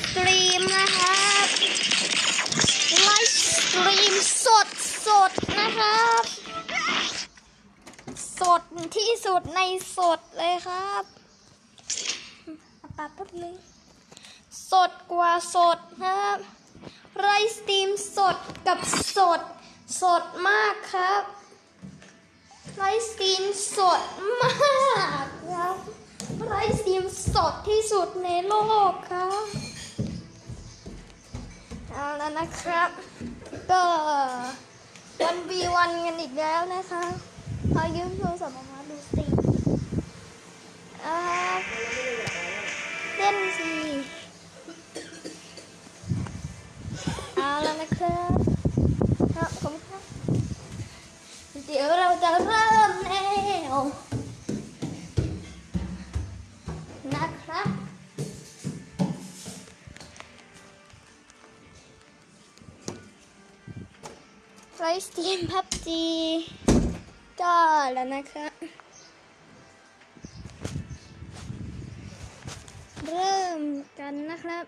ฟ์สตรีมนะครับไลฟ์สตรีมสดสดนะครับ สดที่สุดในสดเลยครับปาปึ๊บเลยสดกว่าสดนะครับไลฟ์สตรีมสดกับสด สดมากครับไลฟ์สตรีมสดมากครับไลฟ์สตรีมสดที่สุดในโลกครับ เอาแล้วนะครับ ก็วันวีวันกันอีกแล้วนะคะเอายืมโทรศัพท์มาดูสิอ่าเล่นสิเอาแล้วนะครับครับผมครับเดี๋ยวเราจะเริ่มแล้ว ไลฟ์สตรีมพับจีก็แล้วนะครับเริ่มกันนะครับ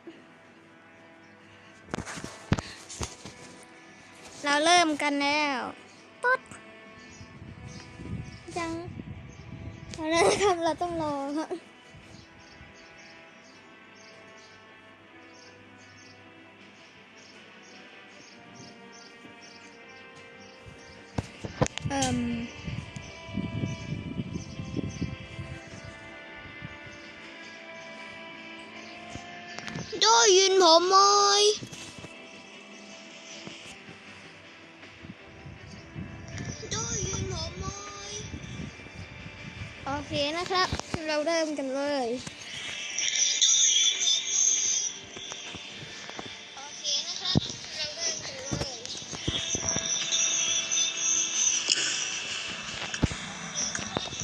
เราเริ่มกันแล้วป๊ดยังเอาแล้วนะครับ เราต้องรอครับ เอ่มได้ยินผมไหมได้ยินผมไหมโอเคนะครับ เราเริ่มกันเลย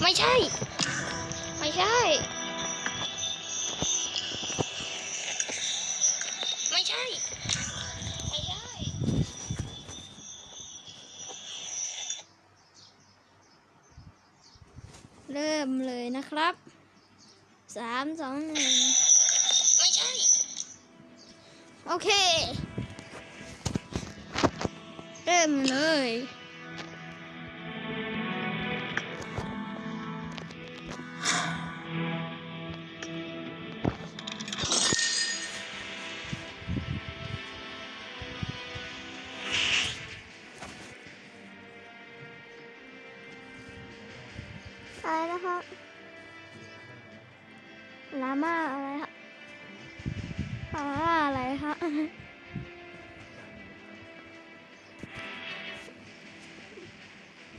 ไม่ใช่ ไม่ใช่ ไม่ใช่ ไม่ใช่ เริ่มเลยนะครับสามสองหนึ่งไม่ใช่ โอเค เริ่มเลย อะไรนะครับลาม่าอะไรครับลาม่าอะไรครับ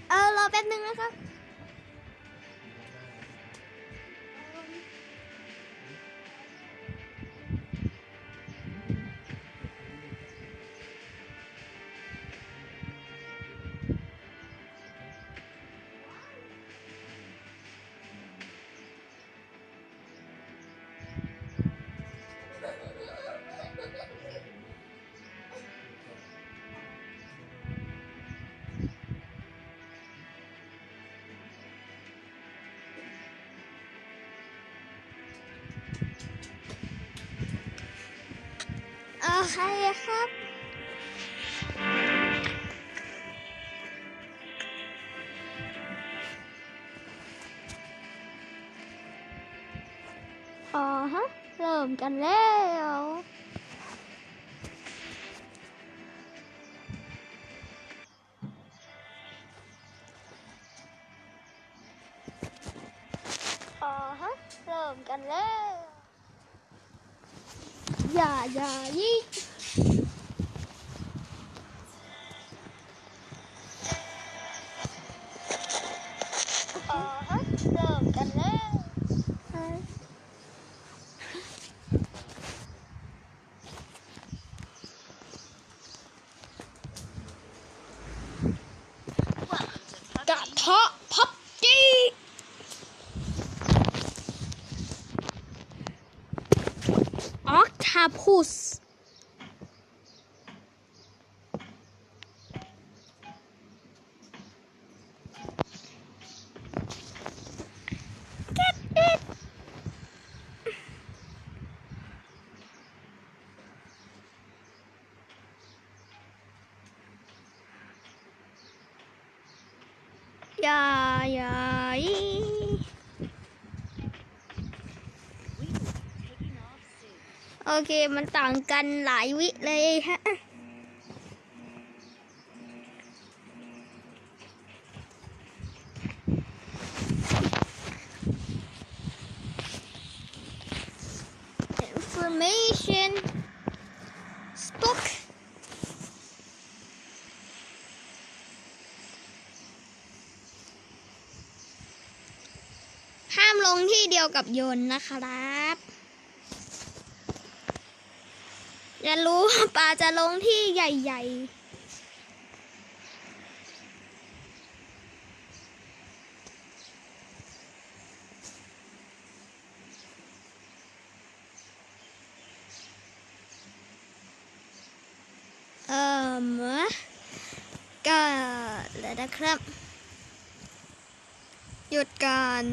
เออรอแป๊บนึงนะครับ โอเคครับอ๋อฮะ เริ่มกันแล้วอ๋อฮะ เริ่มกันแล้วอย่าอย่ายิงอ๋อฮะเริ่มกันแล้วกระเทาะ Fuß. Yeah, yeah, yeah. โอเคมันต่างกันหลายวิเลยฮะ information stock ห้ามลงที่เดียวกับยนต์นะครับ อย่ารู้ว่าปลาจะลงที่ใหญ่ๆ เอ่อก็แล้วนะครับ หยุดการ